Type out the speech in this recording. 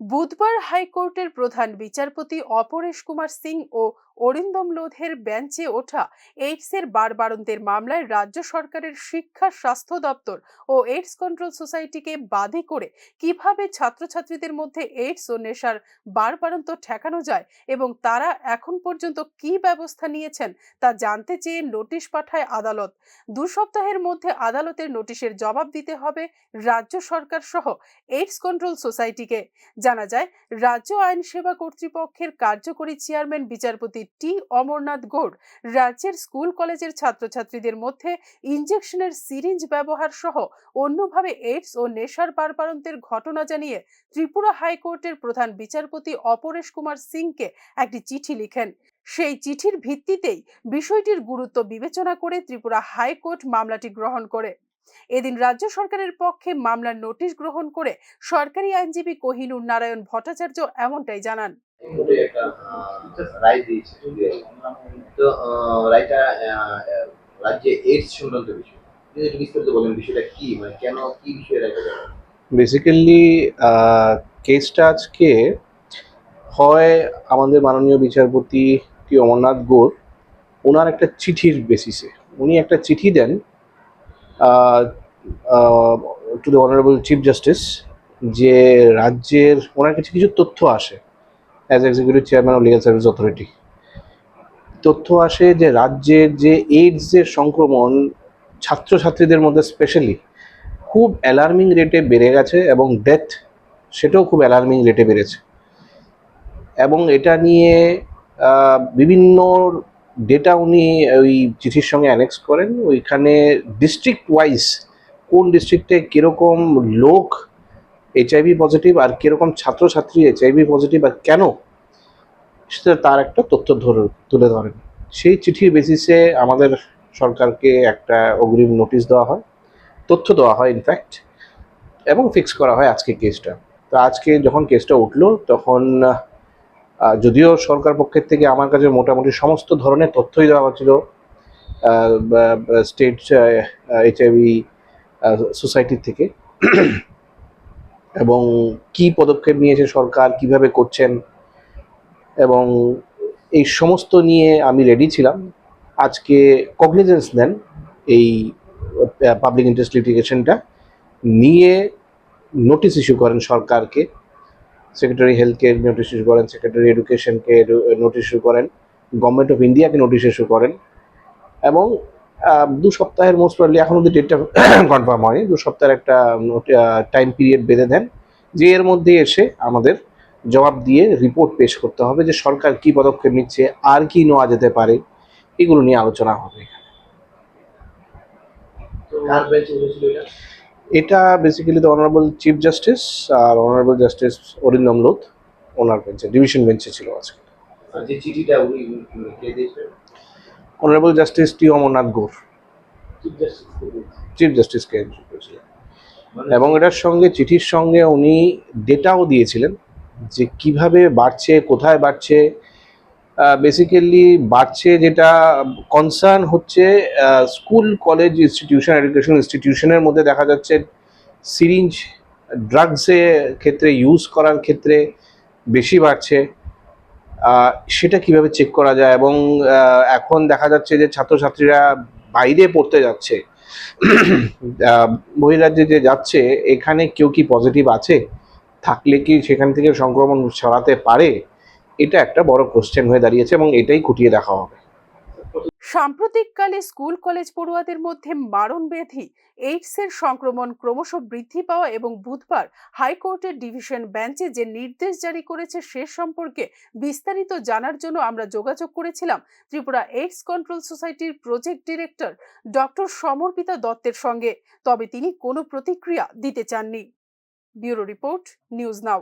বুধবার হাইকোর্টের প্রধান বিচারপতি অপরেশ কুমার সিং ও অরিন্দম লোধের বেঞ্চে ওঠা এইডসের বারবারন্তের মামলায় রাজ্য সরকারের শিক্ষা, স্বাস্থ্য দপ্তর ও এইডস কন্ট্রোল সোসাইটিকে বাদী করে কীভাবে ছাত্রছাত্রীদের মধ্যে এইডস ও নেশার বারবারন্ত ঠেকানো যায় এবং তারা এখন পর্যন্ত কি ব্যবস্থা নিয়েছেন তা জানতে চেয়ে নোটিশ পাঠায় আদালত। দু সপ্তাহের মধ্যে আদালতের নোটিশের জবাব দিতে হবে রাজ্য সরকার সহ এইডস কন্ট্রোল সোসাইটিকে। জানা যায়, রাজ্য আইন সেবা কর্তৃপক্ষের কার্যকরী চেয়ারম্যান বিচারপতি টি অমরনাথ গৌড়। রাজ্যের স্কুল, কলেজের ছাত্রছাত্রীদের মধ্যে ইনজেকশনের সিরিঞ্জ ব্যবহার সহ অন্যভাবে এইডস ও নেশার বারবারন্তের ঘটনা জানিয়ে ত্রিপুরা হাইকোর্টের প্রধান বিচারপতি অপরেশ কুমার সিংকে একটি চিঠি লিখেন। সেই চিঠির ভিত্তিতেই বিষয়টির গুরুত্ব বিবেচনা করে ত্রিপুরা হাইকোর্ট মামলাটি গ্রহণ করে। এদিন রাজ্য সরকারের পক্ষে মামলার নোটিশ গ্রহণ করে সরকারি আইনজীবী কোহিনুর নারায়ণ ভট্টাচার্য এমনটাই জানান। রাজ্যে এইডস সংক্রান্ত বলেন বিষয়টা কি মানে কেন, কি বিষয়ে বেসিক্যালি কেসটা আজকে হয় আমাদের মাননীয় বিচারপতি টি. অমরনাথ গোর। ওনার একটা চিঠির বেসিসে উনি একটা চিঠি দেন to the honourable chief justice যে রাজ্যের, ওনার কাছে কিছু তথ্য আসে। As executive chairman of legal service authority তথ্য আসে যে রাজ্যের যে এইডসের সংক্রমণ ছাত্রছাত্রীদের মধ্যে স্পেশালি খুব অ্যালার্মিং রেটে বেড়ে গেছে এবং ডেথ সেটাও খুব অ্যালার্মিং রেটে বেড়েছে। এবং এটা নিয়ে বিভিন্ন ডেটা উনি ওই চিঠির সঙ্গে অ্যানেক্স করেন। ওইখানে ডিস্ট্রিক্ট ওয়াইজ কোন ডিস্ট্রিক্টে কীরকম লোক এইচআইভি পজিটিভ আর কীরকম ছাত্রছাত্রী এইচআইভি পজিটিভ আর কেন, সেটা তার একটা তথ্য ধরে, তুলে ধরেন। সেই চিঠির বেসিসে আমাদের সরকারকে একটা অগ্রিম নোটিশ দেওয়া হয়, তথ্য দেওয়া হয় ইনফ্যাক্ট এবং ফিক্স করা হয় আজকে কেসটা তো আজকে যখন কেসটা উঠল, তখন যদিও সরকার পক্ষের থেকে আমার কাছে মোটামুটি সমস্ত ধরনের তথ্যই দেওয়া হচ্ছিল স্টেট এইচআইভি সোসাইটির থেকে। এবং কি পদক্ষেপ নিয়েছে সরকার, কীভাবে করছেন? এবং এই সমস্ত নিয়ে আমি রেডি ছিলাম। আজকে কগনিজেন্স নেন এই পাবলিক ইন্টারেস্ট লিটিগেশনটা নিয়ে নোটিশ ইস্যু করেন সরকারকে। সেক্রেটারি হেলথকে নোটিশ ইস্যু করেন সেক্রেটারি এডুকেশনকে নোটিশ ইস্যু করেন গভর্নমেন্ট অফ ইন্ডিয়াকে নোটিশ ইস্যু করেন। এবং দু সপ্তাহের মোস্ট প্রবলি এখন অব্দি ডেটটা কনফার্ম হয়নি দু সপ্তাহের একটা টাইম পিরিয়ড বেঁধে দেন যে এর মধ্যে এসে আমাদের জবাব দিয়ে রিপোর্ট পেশ করতে হবে যে সরকার কি পদক্ষেপ নিচ্ছে আর কি নেওয়া যেতে পারে এগুলো নিয়ে আলোচনা হবে এটা? Basically the honourable chief justice R honourable justice Arindam Lodh ওনার বেঞ্চে ডিভিশন বেঞ্চে ছিল আজকে। যে চিঠিটা উনি অনারেবল জাস্টিস টি অমরনাথ গোর চিফ জাস্টিসকে করেছিলেন এবং এটার সঙ্গে চিঠির সঙ্গে উনি ডেটাও দিয়েছিলেন যে কীভাবে বাড়ছে কোথায় বাড়ছে। বেসিক্যালি বাড়ছে যেটা কনসার্ন হচ্ছে স্কুল কলেজ ইনস্টিটিউশন এডুকেশন ইনস্টিটিউশনের মধ্যে দেখা যাচ্ছে সিরিঞ্জ ড্রাগসের ক্ষেত্রে ইউজ করার ক্ষেত্রে বেশি বাড়ছে। সেটা কীভাবে চেক করা যায়? এবং এখন দেখা যাচ্ছে যে ছাত্রছাত্রীরা বাইরে পড়তে যাচ্ছে। বহিরাজ্যে যে যাচ্ছে, এখানে কেউ কি পজিটিভ আছে? থাকলে কি সেখান থেকে সংক্রমণ ছড়াতে পারে? এটা একটা বড় কোশ্চেন হয়ে দাঁড়িয়েছে এবং এটাই খুটিয়ে দেখা হবে। সাম্প্রতিককালে স্কুল কলেজ পড়ুয়াদের মধ্যে মারণ ব্যাধি এইডসের সংক্রমণ ক্রমশ বৃদ্ধি পাওয়া এবং বুধবার হাইকোর্টের ডিভিশন বেঞ্চে যে নির্দেশ জারি করেছে সে সম্পর্কে বিস্তারিত জানার জন্য আমরা যোগাযোগ করেছিলাম ত্রিপুরা এইডস কন্ট্রোল সোসাইটির প্রজেক্ট ডিরেক্টর ডক্টর সমর্পিতা দত্তের সঙ্গে। তবে তিনি কোনো প্রতিক্রিয়া দিতে চাননি। Bureau report, news now.